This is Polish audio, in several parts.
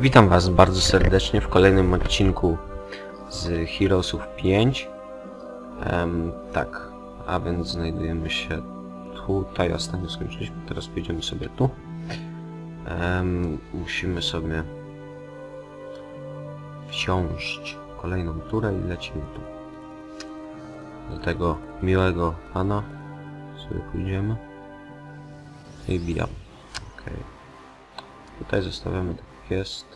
Witam Was bardzo serdecznie w kolejnym odcinku z Heroesów 5. Em, tak, a więc znajdujemy się tutaj, ostatnio skończyliśmy, teraz pójdziemy sobie tu. Musimy sobie wsiąść kolejną turę i lecimy tu. Do tego miłego pana sobie pójdziemy i bijam. Okej. Tutaj zostawiamy tak jest.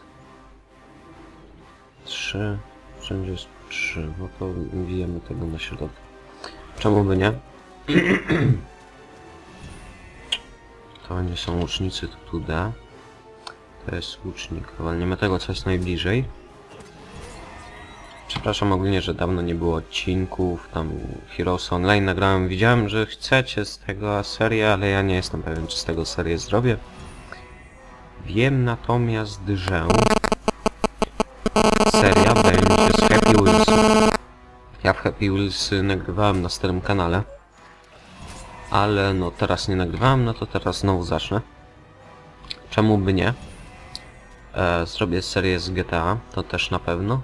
Trzy. Wszędzie jest trzy. No to wijemy tego na środek. Czemu by nie? To nie są łucznicy, to tu D. To jest łucznik. Walniemy tego, co jest najbliżej. Przepraszam ogólnie, że dawno nie było odcinków, tam Heroes Online nagrałem. Widziałem, że chcecie z tego serię, ale ja nie jestem pewien, czy z tego serię zrobię. Wiem natomiast, że seria będzie z Happy Wheels. Ja w Happy Wheels nagrywałem na starym kanale. Ale no teraz nie nagrywałem, no to teraz znowu zacznę. Czemu by nie? E, zrobię serię z GTA, to też na pewno.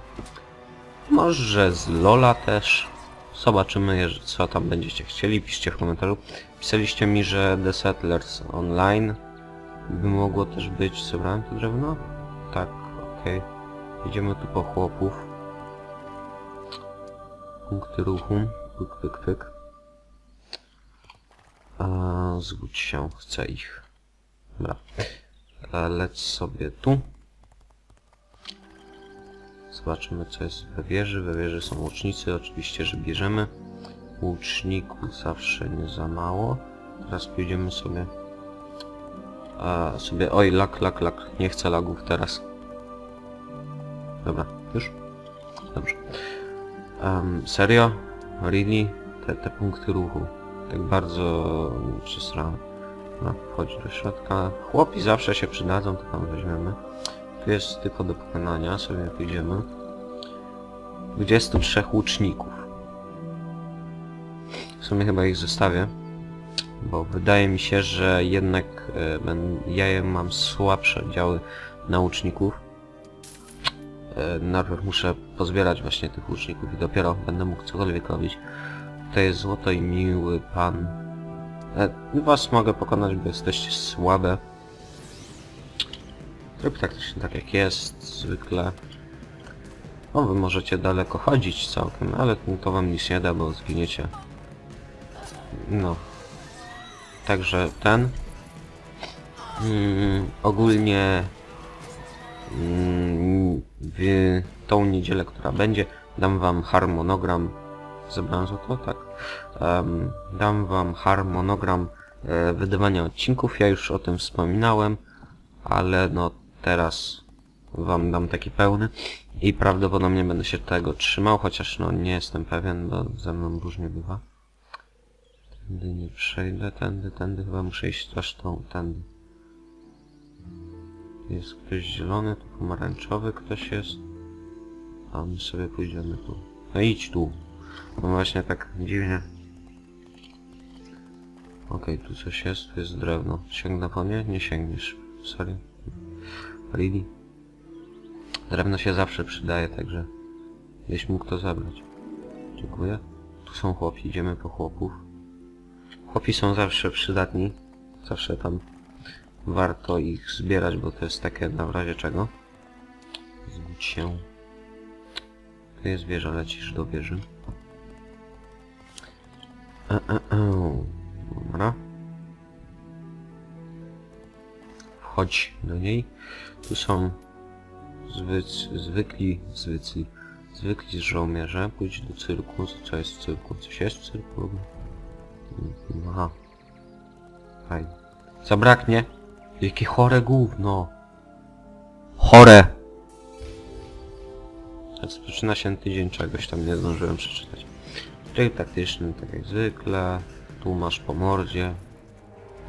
Może z Lola też. Zobaczymy, co tam będziecie chcieli. Piszcie w komentarzu. Pisaliście mi, że The Settlers Online by mogło też być. Zebrałem to drewno? Tak, okej. Idziemy tu po chłopów. Punkty ruchu. Pyk, pyk, pyk. A, zgódź się, chcę ich. Dobra. Leć sobie tu. Zobaczymy co jest we wieży. We wieży są łucznicy, oczywiście, że bierzemy. Łuczników zawsze nie za mało. Teraz pójdziemy sobie... A, sobie... Oj, lak, lak, lak. Nie chcę lagów teraz. Dobra, już? Dobrze. Em, serio? Really? Te, te punkty ruchu. Tak bardzo przesrałem. No, wchodź do środka. Chłopi zawsze się przydadzą, to tam weźmiemy. Tu jest tylko do pokonania, sobie pójdziemy. 23 łuczników. W sumie chyba ich zostawię. Bo wydaje mi się, że jednak e, ja mam słabsze działy na łuczników. E, najpierw muszę pozbierać właśnie tych łuczników i dopiero będę mógł cokolwiek robić. To jest złoto i miły pan. E, was mogę pokonać, bo jesteście słabe. Tryb taktyczny tak jak jest, zwykle. No wy możecie daleko chodzić całkiem, ale to wam nic nie da, bo zginiecie. No. Także ten. Mm, ogólnie mm, w tą niedzielę, która będzie, dam wam harmonogram. Zebrałem złoto? Tak. Em, dam wam harmonogram e, wydawania odcinków. Ja już o tym wspominałem, ale no teraz wam dam taki pełny i prawdopodobnie będę się tego trzymał, chociaż no nie jestem pewien, bo ze mną różnie bywa. Tędy nie przejdę, tędy, tędy chyba muszę iść zresztą tędy. Jest ktoś zielony, tu pomarańczowy ktoś jest. A my sobie pójdziemy tu. No idź tu. No właśnie tak dziwnie. Okej, tu coś jest, tu jest drewno. Sięgnę po nie? Nie sięgniesz. Sorry. Really? Drewno się zawsze przydaje, także... Jeśli mógł to zabrać. Dziękuję. Tu są chłopi, idziemy po chłopów. Chłopi są zawsze przydatni. Zawsze tam warto ich zbierać, bo to jest takie na razie czego. Zbudź się. Tu jest wieża, lecisz do wieży. E, e, e. Dobra. Wchodź do niej. Tu są zwyc, zwykli, zwykli, zwykli żołnierze. Pójdź do cyrku. Co jest w cyrku? Coś jest w cyrku? Aha. Fajnie. Zabraknie. Jakie chore gówno. Chore. Rozpoczyna się tydzień czegoś tam nie zdążyłem przeczytać. Tryb taktyczny, tak jak zwykle. Tu masz po mordzie.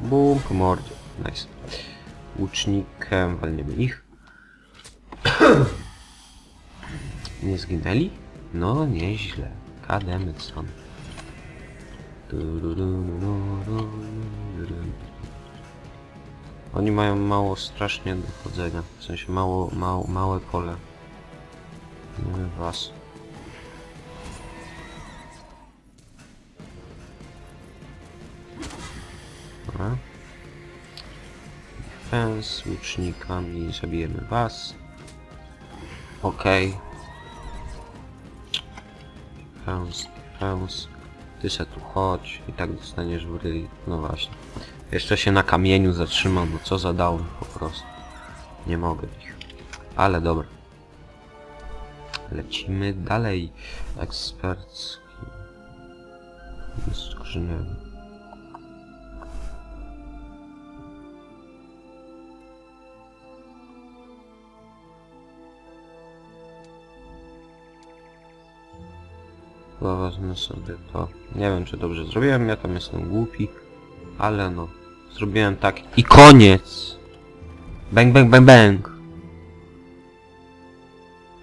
Bum, po mordzie. Nice. Łucznikiem walniemy ich. nie zginęli? No, nieźle. Kademycon. Oni mają mało strasznie do chodzenia. W sensie mało, mało, małe pole. Nie was. Dobra. Defense, łucznikami zabijemy was. Okej. Defense, defense. Ty tu chodź i tak dostaniesz w ryj. No właśnie. Jeszcze się na kamieniu zatrzymam, no co za down po prostu. Nie mogę ich. Ale dobra. Lecimy dalej. Ekspercki. Skrzyniami. Wezmę sobie to. Nie wiem czy dobrze zrobiłem, ja tam jestem głupi. Ale no. Zrobiłem tak i koniec! Bang bang bang bang!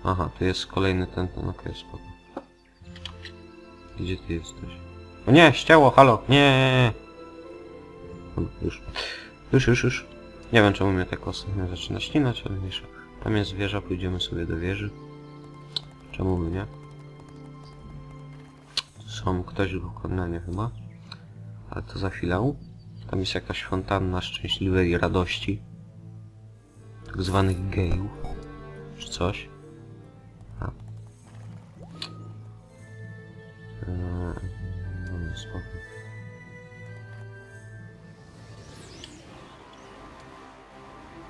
Aha, tu jest kolejny ten, ten, okej, spoko. Gdzie ty jesteś? O nie, ścięło, halo, nie! Już. Już, już, już. Nie wiem czemu mnie tak ostatnio zaczyna ślinać, ale mniejsza. Tam jest wieża, pójdziemy sobie do wieży. Czemu by nie? Są ktoś w wykonaniu chyba. Ale to za chwilę. Tam jest jakaś fontanna szczęśliwej radości. Tak zwanych gejów. Czy coś. A. No, spoko.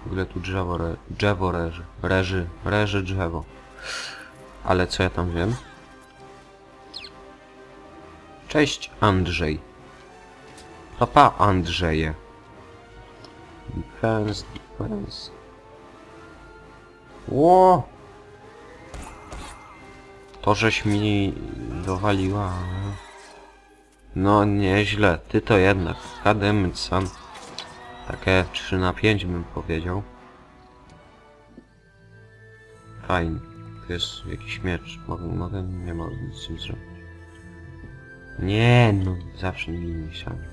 W ogóle tu drzewo, re, drzewo reży, reży, reży drzewo. Ale co ja tam wiem? Cześć Andrzej. Papa Andrzeje. Defense, defense. Ło! To żeś mi dowaliła. No nieźle, ty to jednak. Kademy sam. Takie 3 na 5 bym powiedział. Fajnie. Tu jest jakiś miecz. Mogę, mogę, nie mogę nic z tym zrobić. Nie, no zawsze nie myślałem.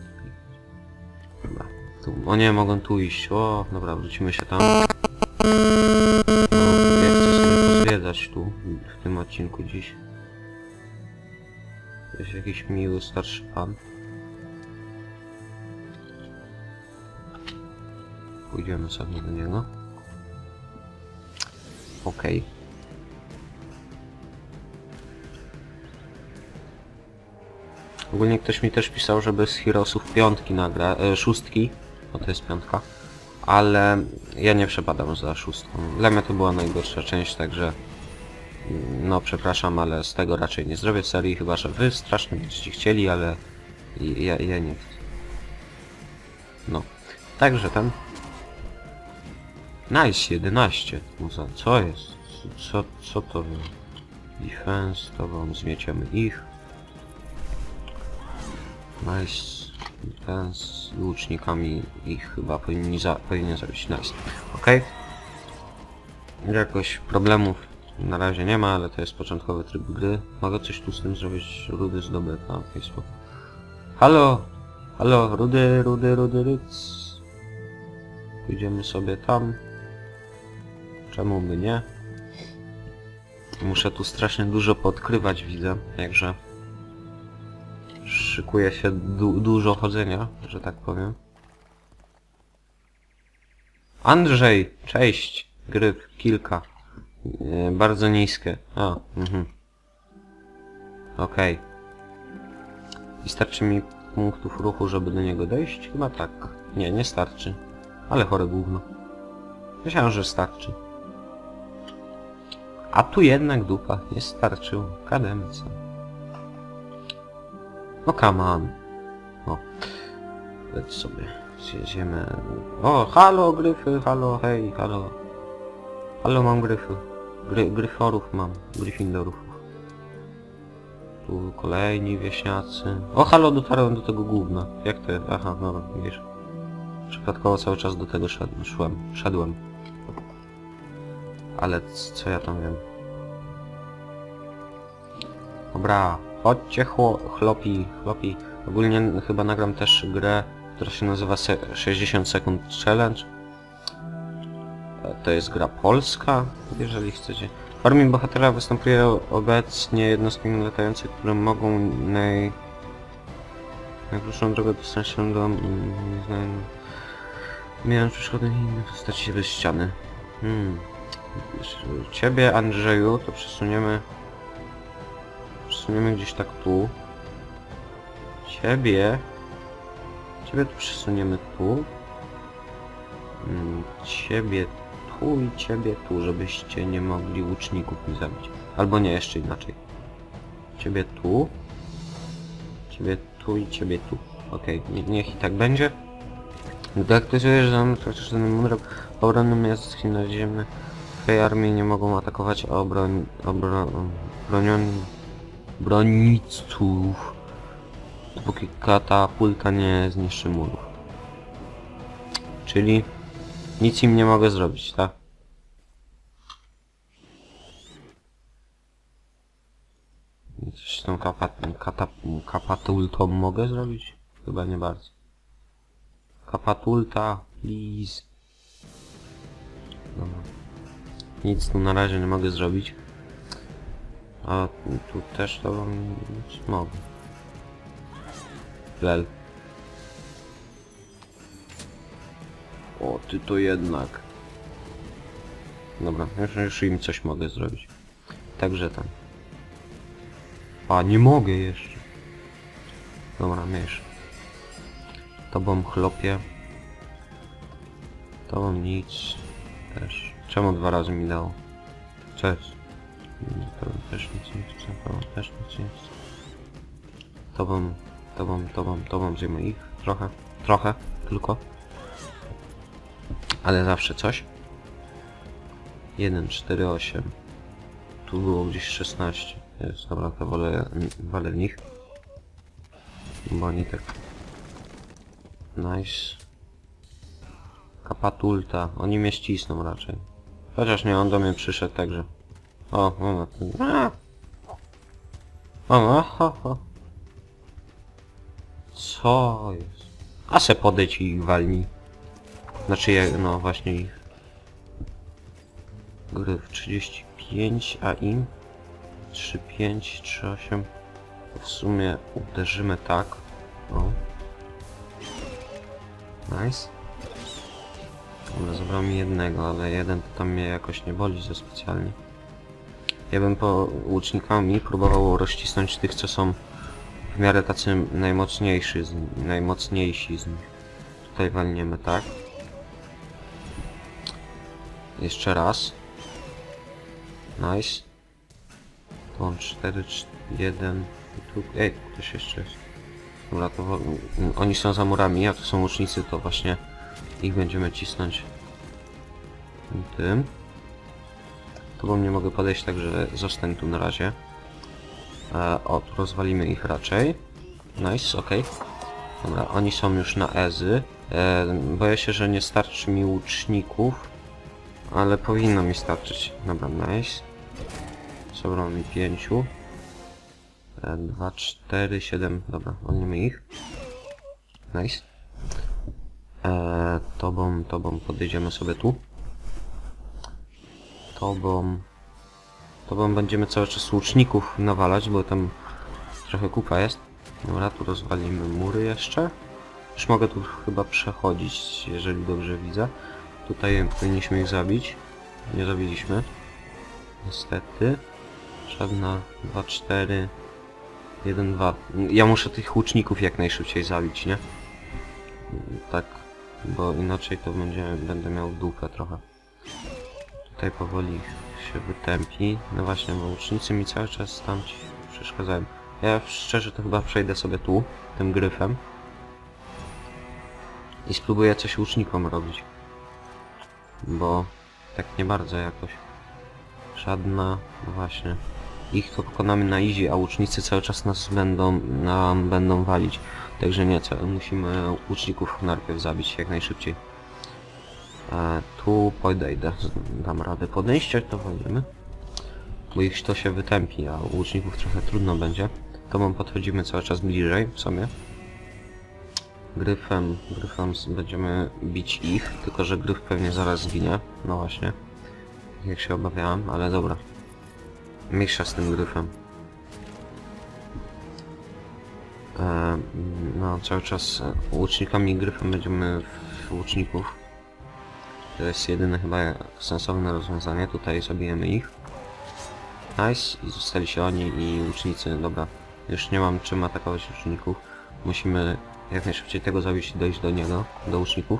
Dobra. Tu, o nie, mogą tu iść. O, dobra, wrócimy się tam. No, chcę sobie pozwiedzać tu, w tym odcinku dziś. Jest jakiś miły starszy pan. Pójdziemy sobie do niego. Okej. Ogólnie ktoś mi też pisał, żeby z Heroesów piątki nagra... E, szóstki, bo to jest piątka. Ale ja nie przepadam za szóstką. Dla mnie to była najgorsza część, także... mm, No przepraszam, ale z tego raczej nie zrobię serii, chyba że wy strasznie będziecie chcieli, ale... Ja, ja nie chcę. No. Także ten... Nice, 11. Muza, co jest? Co, co to? Defense, to wam zmieciemy ich. Nice. Ten z łucznikami ich chyba powinni za, powinien zrobić. Nice. Okej. Jakoś problemów na razie nie ma, ale to jest początkowy tryb gry. Mogę coś tu z tym zrobić? Rudy zdobyta. Okej, spoko. Halo! Halo, rudy, rudy, rudy, ryc. Pójdziemy sobie tam. Czemu by nie? Muszę tu strasznie dużo podkrywać, widzę, jakże szykuje się du dużo chodzenia, że tak powiem. Andrzej, cześć. Gryb, kilka. E, bardzo niskie. A, mhm. Okej. I starczy mi punktów ruchu, żeby do niego dojść? Chyba tak. Nie, nie starczy. Ale chore gówno. Myślałem, że starczy. A tu jednak dupa. Nie starczył. Kademca. No come on. O. Leć sobie. Zjedziemy. O, halo gryfy, halo, hej, halo. Halo, mam gryfy. Gry, gryforów mam. Gryffindorów. Tu kolejni wieśniacy. O, halo, dotarłem do tego gówna. Jak to jest? Aha, no, widzisz. Przypadkowo cały czas do tego szedłem. Szłem. Szedłem. Ale co ja tam wiem? Dobra, chodźcie chło, chlopi, chlopi. Ogólnie chyba nagram też grę, która się nazywa se 60 sekund challenge. to jest gra polska, jeżeli chcecie. W armii bohatera występuje obecnie jednostki latające, które mogą naj... najkrótszą drogę dostać się do... mm, nie znam... Mijając przeszkody inne dostać się bez ściany. Hmm. Ciebie, Andrzeju, to przesuniemy... Przesuniemy gdzieś tak tu. Ciebie... Ciebie tu przesuniemy tu. Mm, Ciebie tu i ciebie tu, żebyście nie mogli łuczników mi zabić. Albo nie, jeszcze inaczej. Ciebie tu. Ciebie tu i ciebie tu. Okej, nie, niech i tak będzie. Gdy aktywujesz zamysł praktyczny mundurek obronnym jazdowskim naziemny, tej armii nie mogą atakować obroń, obro, bronion, broniców, dopóki katapulta nie zniszczy murów. Czyli nic im nie mogę zrobić, tak? Coś z tą kapat katap kapatultą mogę zrobić? Chyba nie bardzo. Kapatulta, please. Dobra. Nic tu na razie nie mogę zrobić. A tu też to nic mogę. Lel. O, ty to jednak. Dobra, już, już im coś mogę zrobić. Także tam. A, nie mogę jeszcze. Dobra, mniejsz. Tobą chlopie. Tobą nic. Też. Czemu dwa razy mi dało? Cześć. Tobą też nic nie chcę, tobą też nic nie chcę. Tobą, tobą, tobą, tobą zjemy ich. Trochę. Trochę. Tylko. Ale zawsze coś. 1, 4, 8. Tu było gdzieś 16. Jest, dobra, to wolę, wolę w nich. Bo oni tak... Nice. Kapatulta. Oni mnie ścisną raczej. Chociaż nie, on do mnie przyszedł, także... O, o, a! Co jest? A se podejdź i ich walnij. Znaczy, ja, no właśnie ich. Gryf 35, a im 3, 5, 3, 8. To w sumie uderzymy tak. O. Nice. Dobra, zabrał mi jednego, ale jeden to tam mnie jakoś nie boli za specjalnie. Ja bym po łucznikami próbował rozcisnąć tych, co są w miarę tacy najmocniejsi z, najmocniejsi z nich. Tutaj walniemy tak. Jeszcze raz. Nice. To on 4, 1. Tu, ej, ktoś jeszcze jest. Dobra, to oni są za murami, a to są łucznicy, to właśnie ich będziemy cisnąć tym. To bo nie mogę podejść, także zostań tu na razie. E, o, tu rozwalimy ich raczej. Nice, ok. Dobra, oni są już na Ezy. E, boję się, że nie starczy mi łuczników. Ale powinno mi starczyć. Dobra, nice. Sobrał mi pięciu. E, Dwa, cztery, siedem. Dobra, walnimy ich. Nice. E, tobą, tobą podejdziemy sobie tu. Tobą... Tobą będziemy cały czas łuczników nawalać, bo tam trochę kupa jest. Dobra, tu rozwalimy mury jeszcze. Już mogę tu chyba przechodzić, jeżeli dobrze widzę. Tutaj powinniśmy ich zabić. Nie zabiliśmy. Niestety. Żadna 2, 4, 1, 2. Ja muszę tych łuczników jak najszybciej zabić, nie? Tak, bo inaczej to będzie, będę miał dupę trochę. Tutaj powoli się wytępi. No właśnie, bo łucznicy mi cały czas tam ci przeszkadzają. Ja szczerze to chyba przejdę sobie tu, tym gryfem. I spróbuję coś łucznikom robić. Bo tak nie bardzo jakoś. Żadna, no właśnie. Ich to pokonamy na easy, a łucznicy cały czas nas będą, nam będą walić. Także nie, musimy łuczników najpierw zabić jak najszybciej. Tu podejdę, dam radę podejścia, to walimy. Bo ich to się wytępi, a łuczników trochę trudno będzie. To mam podchodzimy cały czas bliżej w sobie. Gryfem, gryfem będziemy bić ich, tylko że gryf pewnie zaraz zginie. No właśnie. Jak się obawiałem, ale dobra. Mniejsza z tym gryfem. E, no, cały czas e, łucznikami i gryfem będziemy w łuczników. To jest jedyne chyba sensowne rozwiązanie. Tutaj zabijemy ich. Nice. I zostali się oni i łucznicy. Dobra. Już nie mam czym atakować łuczników. Musimy jak najszybciej tego zabić i dojść do niego, do łuczników.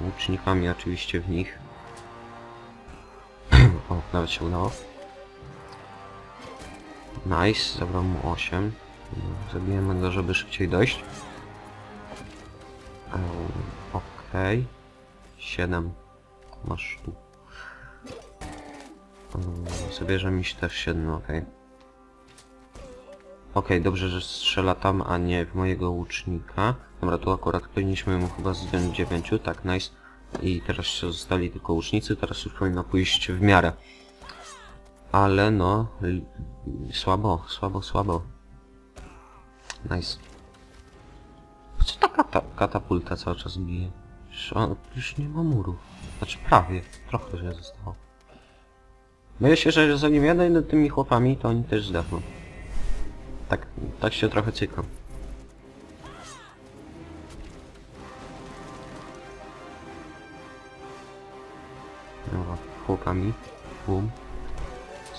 Łucznikami oczywiście w nich. o, nawet się udało. Nice, zabrał mu 8. Zabijemy go, żeby szybciej dojść. Ehm, Okej. 7. Masz tu. Zabierze mi się też 7, okej. Okej, dobrze, że strzela tam, a nie w mojego łucznika. Dobra, tu akurat powinniśmy mu chyba zdjąć 9, tak, nice. I teraz się zostali tylko łucznicy, teraz już powinno pójść w miarę. Ale no, słabo, słabo, słabo. Nice. Co ta kata katapulta cały czas bije? Już, on, już nie ma muru. Znaczy prawie, trochę że zostało. Boję się, że zanim ja dojdę tymi chłopami, to oni też zdechną. Tak, tak się trochę cykam. Dobra, chłopami. Bum.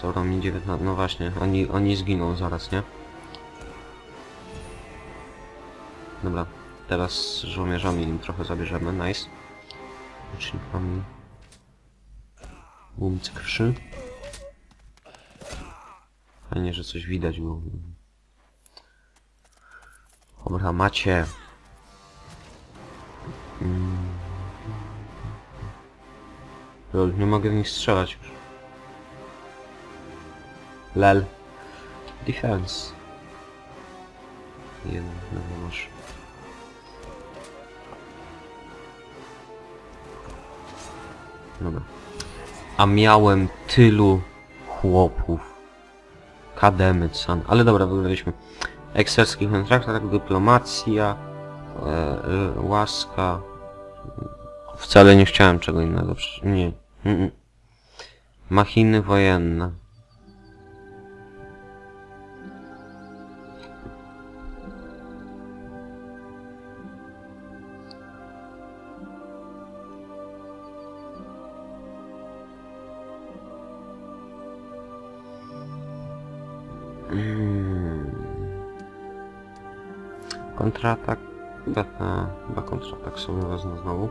Zabrał mi 19. No właśnie, oni, oni zginą zaraz, nie? Dobra, teraz żołnierzami im trochę zabierzemy, nice. Łucznikami. Bum, krszy. Fajnie, że coś widać było. Dobra, macie. Mm. Nie mogę w nich strzelać. Lel. Defense. Jeden, no masz. Dobra. A miałem tylu chłopów. Kademy, can. Ale dobra, wygraliśmy. Ekserski kontraktach, dyplomacja, e, łaska. Wcale nie chciałem czego innego. Nie. Machiny wojenne. Kontratak. Chyba, kontratak sobie wezmę znowu.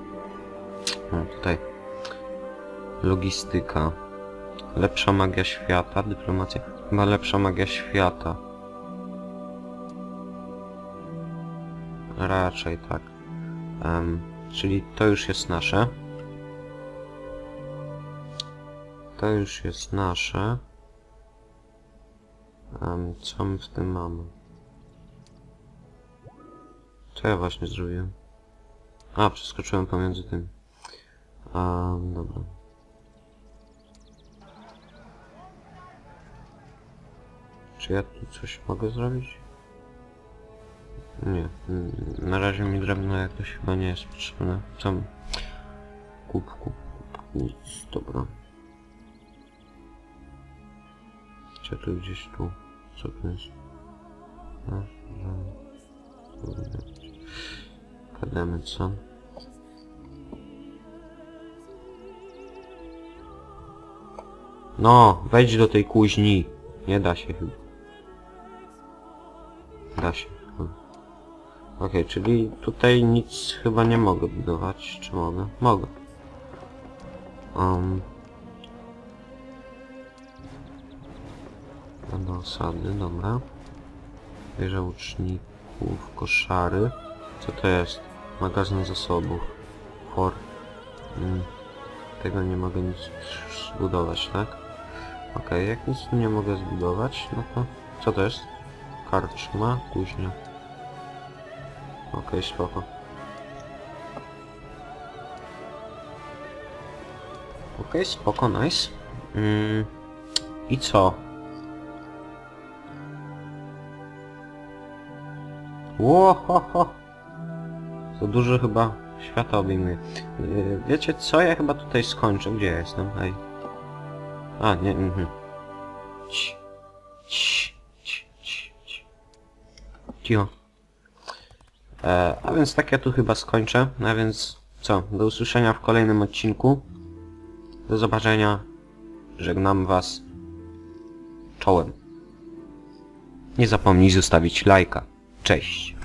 No, tutaj. Logistyka. Lepsza magia świata, dyplomacja. Chyba lepsza magia świata. Raczej tak. Em, czyli to już jest nasze. To już jest nasze. Em, co my w tym mamy? Co ja właśnie zrobiłem? A, przeskoczyłem pomiędzy tym. A, dobra. Czy ja tu coś mogę zrobić? Nie. Na razie mi drewno jakoś chyba nie jest potrzebne. Co? Kup, kup, kup. Nic. Dobra. Czy tu gdzieś tu? Co tu jest? Raz, dwa, Kademy, co? No, wejdź do tej kuźni. Nie da się chyba. Da się. Hmm. Okej, czyli tutaj nic chyba nie mogę budować. Czy mogę? Mogę. Um. Będą osady, dobra. Wieża łuczników, koszary. Co to jest? Magazyn zasobów. For. Mm. Tego nie mogę nic zbudować, tak? Okej, jak nic nie mogę zbudować, no to... Co to jest? Karczma, kuźnia. Okej, spoko. Okej, spoko, nice. Mm. I co? Ło, ho, ho. Za dużo chyba świata obejmuje. Yy, wiecie co? Ja chyba tutaj skończę. Gdzie ja jestem? Hej. A, nie, mhm. Ci, ci, ci, ci, ci. Cicho. E, a więc tak ja tu chyba skończę. A więc co? Do usłyszenia w kolejnym odcinku. Do zobaczenia. Żegnam was. Czołem. Nie zapomnij zostawić lajka. Cześć.